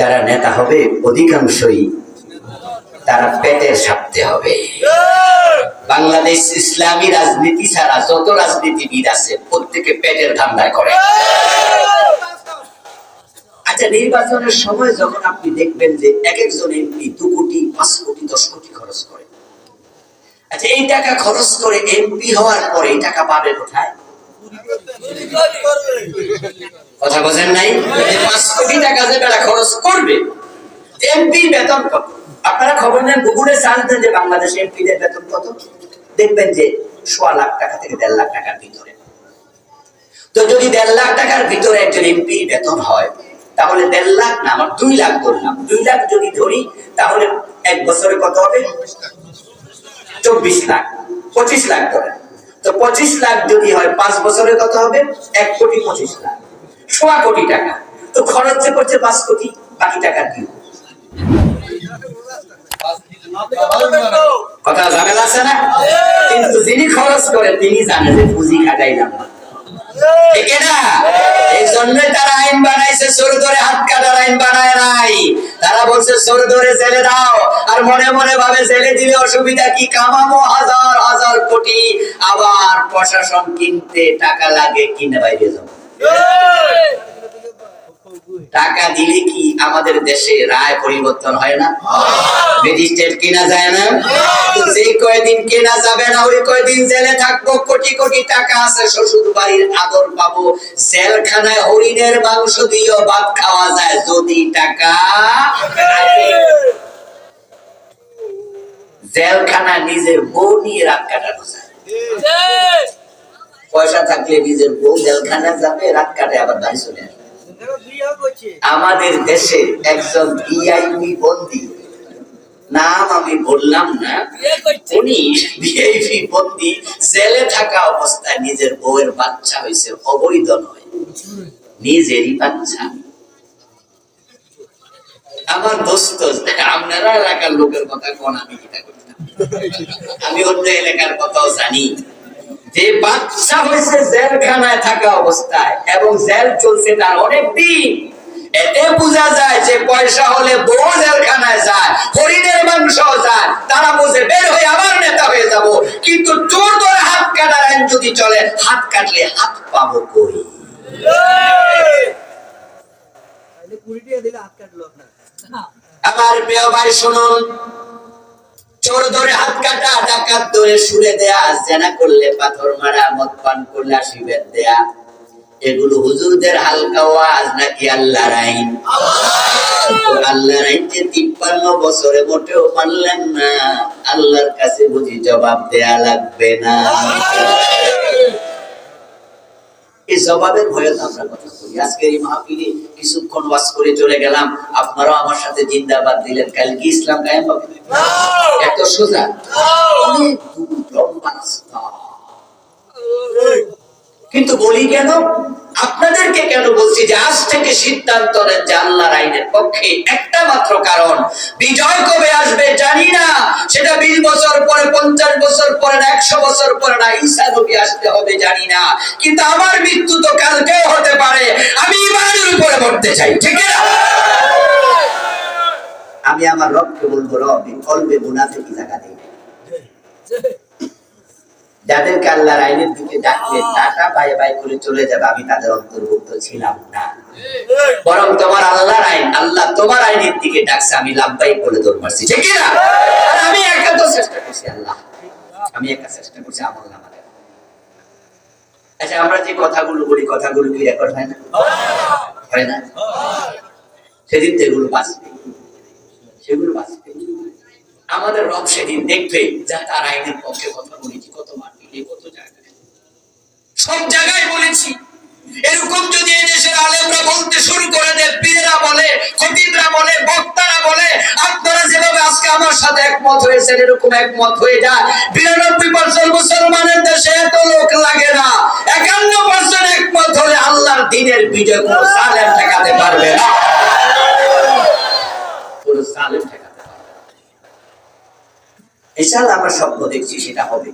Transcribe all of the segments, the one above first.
যারা নেতা হবে, অধিকাংশই তারা পেটের স্বার্থে হবে। বাংলাদেশ ইসলামী রাজনীতি ছাড়া যত রাজনীতিবিদ আছে, প্রত্যেকে পেটের ধান্দায় করে। আচ্ছা নির্বাচনের সময় যখন আপনি দেখবেন যে এক একজন এমপি দু কোটি, পাঁচ কোটি, দশ কোটি খরচ করে। আচ্ছা এই টাকা খরচ করে এমপি হওয়ার পরে এই টাকা পাবে কোথায়? কথা বোঝেন নাই? পাঁচ কোটি টাকা যে বেলা খরচ করবে এমপি বেতন কত? আপনারা খবর নেন, গুগলে দেন যে বাংলাদেশ এমপিদের বেতন কত? দেখবেন যে সোয়া লাখ টাকা থেকে দেড় লাখ টাকার ভিতরে। তো যদি দেড় লাখ টাকার ভিতরে একজন এমপি বেতন হয়, তাহলে দেড় লাখ না, আমার দুই লাখ ধরলাম। দুই লাখ যদি ধরি, তাহলে এক বছরে কত হবে? চব্বিশ লাখ, পঁচিশ লাখ ধরেন। তো পঁচিশ লাখ যদি হয়, পাঁচ বছরে কত হবে? এক কোটি পঁচিশ লাখ। সোয়া কোটি টাকা। তো খরচ যে করছে পাঁচ কোটি, বাকি টাকা জন্যই তারা বলছে ধরে জেলে দাও। আর মনে মনে ভাবে, জেলে দিলে অসুবিধা কি? কামাবো হাজার হাজার কোটি। আবার প্রশাসন কিনতে টাকা লাগে, কিনে বাইরে যাব টাকা দিলে কি আমাদের দেশে রায় পরিবর্তন হয় না? ম্যাজিস্ট্রেট কেনা যায় না? যে কয়দিন কেনা যাবে না ওই কয়দিন জেলে থাকব কোটি কোটি টাকা আছে শ্বশুর বাড়ির আদর পাবো। জেলখানায় হরিণের মাংস দিয়েও ভাত খাওয়া যায় যদি টাকা। জেলখানা নিজের বউ নিয়ে রাত কাটানো যায়। পয়সা থাকলে নিজের বউ জেলখানা যাবে রাত কাটে আবার বাড়ি চলে আসবে। আমাদের দেশে একজন ভিআইপি বন্দি নাম আমি বললাম না উনি ভিআইপি বন্দি জেলে থাকা অবস্থায় নিজের বউয়ের বাচ্চা হয়েছে অবৈধ নয়। নিজেরই বাচ্চা। আমার দোস্ত আপনারা এলাকার লোকের কথা কোন আমি আমি অন্য এলাকার কথাও জানি। যে বাচ্চা হয়েছে জেলখানায় থাকা অবস্থায় এবং জেল চলছে তার অনেক দিন এতে বোঝা যায় যে পয়সা হলে বউ জেলখানায় যায় হরিণের মাংস যায় তারা বুঝে বের হয়ে আবার নেতা হয়ে যাব। কিন্তু চোর ধরে হাত কাটার আইন যদি চলে হাত কাটলে হাত পাবো কই? আমার প্রিয় ভাই শুনুন। চোর ধরে হাত কাটা, ডাকাত ধরে দেয়া, জেনা করলে পাথর মারা, মদ পান করলে দেয়া। এগুলো হুজুরদের হালকা ওয়াজ নাকি আল্লাহর আইন? আল্লাহর আইন যে তিপ্পান্ন বছরে মোটেও মানলেন না, আল্লাহর কাছে বুঝি জবাব দেয়া লাগবে না। এই জবাবের ভয়ে তো আমরা কথা বলি। আজকে এই মাহফিলে কিছুক্ষণ ওয়াজ করে চলে গেলাম। আপনারাও আমার সাথে জিন্দাবাদ দিলেন। কাল কি ইসলাম কায়েম হবে। এত সোজা। অনেক দূর লম্বা রাস্তা। কিন্তু বলি কেন? আপনাদেরকে কেন বলছি যে আজ থেকে সিদ্ধান্ত নেন যে আল্লাহর আইনের পক্ষে একটা মাত্র কারণ, বিজয় কবে আসবে জানি না। সেটা বিশ বছর পরে, পঞ্চাশ বছর পরে একশো বছর পরে না, ঈসা নবী আসতে হবে জানি না। কিন্তু আমার মৃত্যু তো কালকেও হতে পারে। আমি ইমানের উপরে মরতে চাই, ঠিক না? আমি আমার রবকে বলব, রব কলবে মুনাফিকি জায়গা নেই যাদেরকে আল্লাহর আইনের দিকে ডাকলে টাকা বাই বাই করে চলে যাবে, আমি তাদের অন্তর্ভুক্ত ছিলাম না। বরং তোমার আল্লাহর আইন আল্লাহ তোমার আইনের দিকে ডাকছে, আমি লাভবাই বলে দৌড় মারছি। ঠিক না আমি একা তো চেষ্টা করছি, আল্লাহ। আমি একা চেষ্টা করছি, আমল নামাতে আচ্ছা আমরা যে কথাগুলো বলি, কথাগুলো কি রেকর্ড হয় না? হয় না? সেদিন বাঁচবে, সেগুলো বাঁচবে। আমাদের রব সেদিন দেখবে, যা তার আইনের পক্ষে কথা সব জায়গায় বলেছি। এরকম যদি দেশের আলেমরা বলতে শুরু করে দেয়, পীরেরা বলে, খতিবরা বলে, বক্তারা বলে, আপনারা যেভাবে আজকে আমার সাথে একমত হয়েছেন, এরকম একমত হয়ে যায়। বিরানব্বই পার্সেন্ট মুসলমানের দেশে এত লোক লাগে না। একান্ন পার্সেন্ট একমত হলে আল্লাহর দিনের বিজয় কোনো সালেম ঠেকাতে পারবে না। কোনো ইনশাআল্লাহ আমরা স্বপ্ন দেখছি সেটা হবে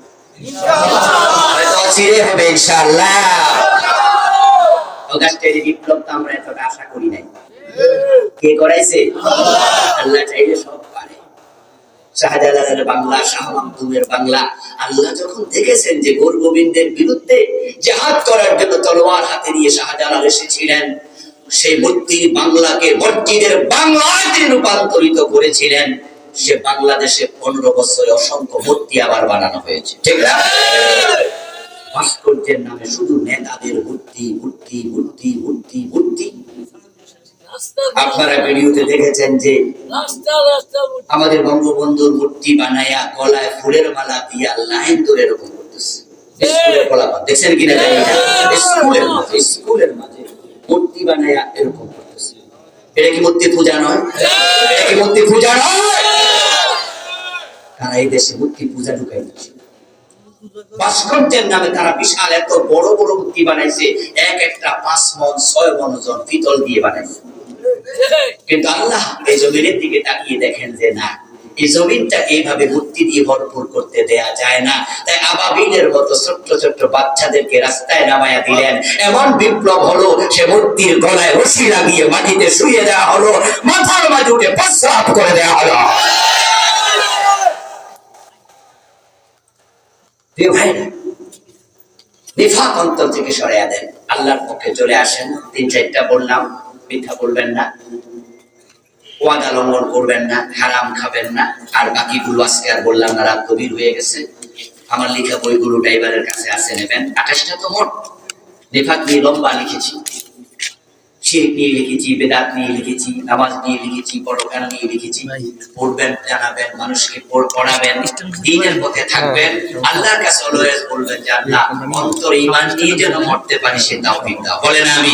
আল্লাহ যখন দেখেছেন যে গোবিন্দের বিরুদ্ধে জেহাদ করার জন্য তলোয়ার হাতে নিয়ে শাহজালাল এসেছিলেন সেই মূর্তির বাংলাকে মসজিদের বাংলায় তিনি রূপান্তরিত করেছিলেন সে বাংলাদেশে পনেরো বছরে অসংখ্য মূর্তি আবার বানানো হয়েছে। ঠিক না? ভাস্কর্যের নামে শুধু নেতাদের মূর্তি মূর্তি মূর্তি মূর্তি মূর্তি। আপনারা ভিডিওতে দেখেছেন যে আমাদের বঙ্গবন্ধুর মূর্তি বানায়া গলায় ফুলের মালা দিয়া লাইন ধরে এরকম করতেছে। স্কুলের ফলাফল দেখছেন কিনা জানি না। স্কুলের মাঝে স্কুলের মাঝে মূর্তি বানায়া এরকম করতেছে। এটা কি মূর্তি পূজা নয়? মূর্তি পূজা নয়? তারা এই দেশে মূর্তি পূজা ঢুকাই দিচ্ছে। ভাস্কর্যের নামে তারা বিশাল এত বড় বড় মূর্তি এক একটা পাঁচ মন, ছয় জন পিতল দিয়ে কিন্তু আল্লাহ এই জমিনের দিকে তাকিয়ে দেখেন যে না এই জমিনটাকে এইভাবে মূর্তি দিয়ে ভরপুর করতে দেয়া যায় না। তাই আবাবিলের মতো ছোট্ট ছোট্ট বাচ্চাদেরকে রাস্তায় দিলেন। এমন বিপ্লব হলো, সে মূর্তির গলায় রশি লাগিয়ে মাটিতে শুয়ে দেওয়া হলো, মাথার মাঝে উঠে প্রস্রাব করে দেওয়া হলো। থেকে সরাইয়া দেন। আল্লাহর পক্ষে চলে আসেন। তিন চারটা বললাম, মিথ্যা বলবেন না। ওয়াদা লঙ্ঘন করবেন না হারাম খাবেন না। আর বাকিগুলো আজকে আর বললাম না রাত গভীর হয়ে গেছে। আমার লেখা বইগুলো ড্রাইভারের কাছে আছে নেবেন। আঠাশটা তো মোট। নিফাক নিয়ে লম্বা লিখেছি। নিয়ে লিখেছি বেদাত নিয়ে লিখেছি নামাজ নিয়ে লিখেছি পরকাল নিয়ে লিখেছি। পড়বেন জানাবেন মানুষকে পড়াবেন। দিনের পথে থাকবেন। আল্লাহর কাছে অলওয়েজ বলবেন যে আল্লাহ অন্তর ইমান নিয়ে যেন মরতে পারি সে তাও বলেন আমি